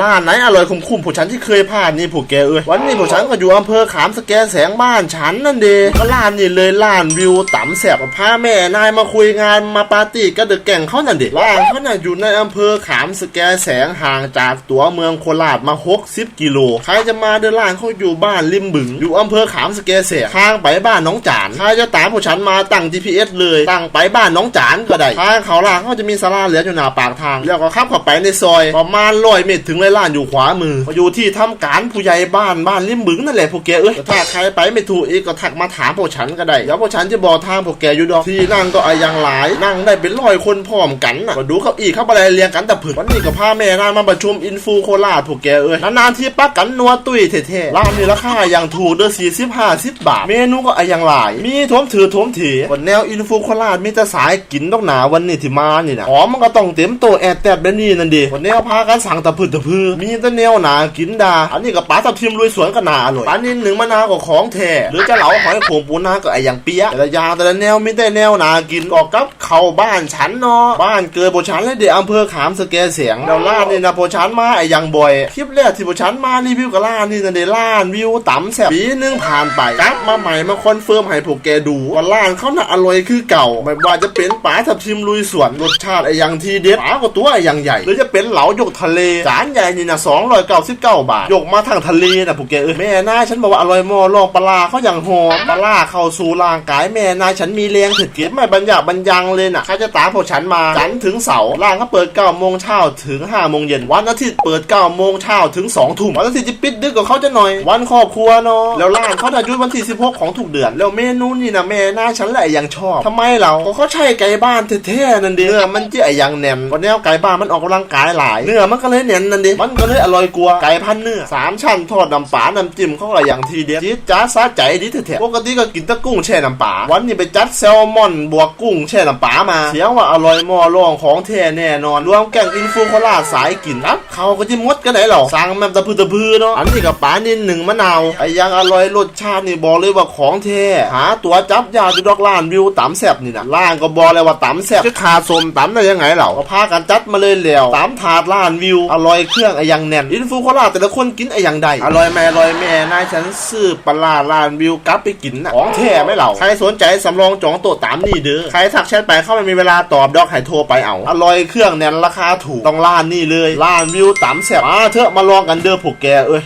ร้านไหนอร่อยคุ้มๆผู้ฉันที่เคยผ่านนี่ผู้แกเอ้ยวันนี้ผู้ฉันก็อยู่อำเภอขามสแกแสงบ้านฉันนั่นเดก็ร้านนี่เลยร้านวิวต่ำแสบพาแม่นายมาคุยงานมาปาร์ตี้ก็เดอะแก่งเขานั่นเดร้านเขาน่ะอยู่ในอำเภอขามสแกแสงห่างจากตัวเมืองโคราชมา 60 กิโลใครจะมาเดินร้านเขาอยู่บ้านริมบึง อยู่อำเภอขามสแกแสงทางไปบ้านน้องจานใครจะตามผู้ฉันมาตั้ง GPS เลยตั้งไปบ้านน้องจานก็ได้ทางเขาล่างเขาจะมีศาลาเหลืออยู่หน้าปากทางแล้วก็ขับเข้าไปในซอยประมาณร้อยเมตรถึงเลยร้านอยู่ขวามือก็อยู่ที่ทำการผู้ใหญ่บ้านบ้านริมบึงนั่นแหละพวกแกเอ้ยถ้าใครไปไม่ถูกอีกก็ทักมาถามพวกฉันก็ได้เดี๋ยวพวกฉันจะบอกทางพวกแกอยู่ดอกที่นั่งก็อายังหลาย นั่งได้เป็นร้อยคนพร้อมกันน่ะก็ดูเขาอีกเข้าไปเรียงกันแต่ผึกวันนี้ก็พาแม่นานมาประชุมอินฟูโคราชพวกแกเอ้ยนานๆที่ปักกันนัวตุ้ยเท่ๆร้านนี้ราคาอย่างถูกเด้อสี่สิบห้าสิบบาท เมนูก็อายังหลาย มีทวมถือทวมถีวันแนวอินฟูโคราชมีแต่สายกินต้องหนาวันนี้ที่มานี่นะหอมมันก็ต้องเต็มโตแอดแตดแบบนี้นั่นดิวันแนวพากันสั่งตะพืดตะพอ มีแต่แนวหนากินดา อันนี้ก็ปลาทับทิมลุยสวนก็น่าอร่อยปลานินหนึ่งมะนาวก็ของแท้หรือจะเหลาหอยโขงปูนาก็ไออย่างเปี๊ยะแต่ละย่างแต่ละแนวมีแต่แนวหนากินก็กับเข้าบ้านฉันเนาะบ้านเกิดโปชันและเดี๋ยวอำเภอขามสแกเสียงแล้วล่านนี่ยนะโปชันมาไออย่างบ่อยคลิปแรกที่โปชันมารีวิวกับล่านนี่นะเดล่านวิวต่ำแสบปีนึงผ่านไปกลับมาใหม่มาคอนเฟิร์มให้พวกแกดูว่าล่านเขาน่ะอร่อยคือเก่าไม่ว่าจะเป็นปลาทับทิมลุยสวนรสชาติไออย่างทีเด็ดปลาก็ตัวไออย่างใหญ่ หรือจะเป็นเหลายกทะเลจานใหญ่นี่นะ299บเก้าบาท ยกมาทางทะเลนะพวกแกเอ้ยแม่นายฉันบอกว่าอร่อยมอลองปลาเขาอย่างหอมปลาเข้าสู่ร่างกายแม่นายฉันมีแรงถึดเก็บไม่บรรยาบรรยังเลยน่ะใครจะตามพวกฉันมาจันถึงเสาร์ร้านเขาเปิด9โมงเช้าถึง5โมงเย็นวันอาทิตย์เปิด9โมงเช้าถึง2ทุ่มวันอาทิตย์จะปิดดึกกว่าเขาจะหน่อย วันครอบครัวเนาะแล้วร้านเขาจะยุดวันที่16ของทุกเดือน แล้วเมนูนี่นะแม่นายฉันแหละยังชอบทำไมเราเขาใช่ไก่บ้านแท้ๆนั่นเดีเนื้อมันจะไอยังแน่นวันนี้ไก่บ้านมันออกกำลังกายหลายเนื้อมันก็เลยแน่นนั่นเดมันก็เลยอร่อยกว่าไก่พันเนื้อสามชั้นทอดน้ำปลาน้ำจิ้มเขาอะไรอย่างทีเดียวจี๊ดจ้าซาใจดีแท้ๆปกติก็กินตะกุ้งแช่น้ำปลาวันนี้ไปจัดแซลมอนบวกกุ้งแช่น้ำปลามาเสียงว่าอร่อยมอร่องของแท้แน่นอนรวมแกงอินฟูโคลาสายกินนะ เขาก็จะมดกันไหนหรอสั่งแบบตะพือตะพือเนาะอันนี้กับปลานินหนึ่งมะนาวไอ้ยังอร่อยรสชาตินี่บอกเลยว่าของแท้หาตัวจับยาจุดอกล้านวิวตำแซบนี่นะล้านก็บอกเลยว่าตำแซบจะขาดสมตำได้ยังไงเหรอก็พากันจัดมาเลยแล้วตำถาดล้านวิวอร่อยเครื่องไอ้ยังแน่นอินฟูโคราชแต่ละคนกินไอ้ยังใดอร่อยแม่อร่อยแม่นายฉันซื้อปลาร้าล้านวิวกลับไปกินนะของแท้ไหมเหล่าใครสนใจสำรองจองโต๊ะตามนี่เด้อใครทักแชทไปเข้าไม่มีเวลาตอบดอกให้โทรไปเอาอร่อยเครื่องแน่นราคาถูกต้องล้านนี่เลยล้านวิวตำแซบอ่าเถอะมาลองกันเด้อพวกแกเอ้ย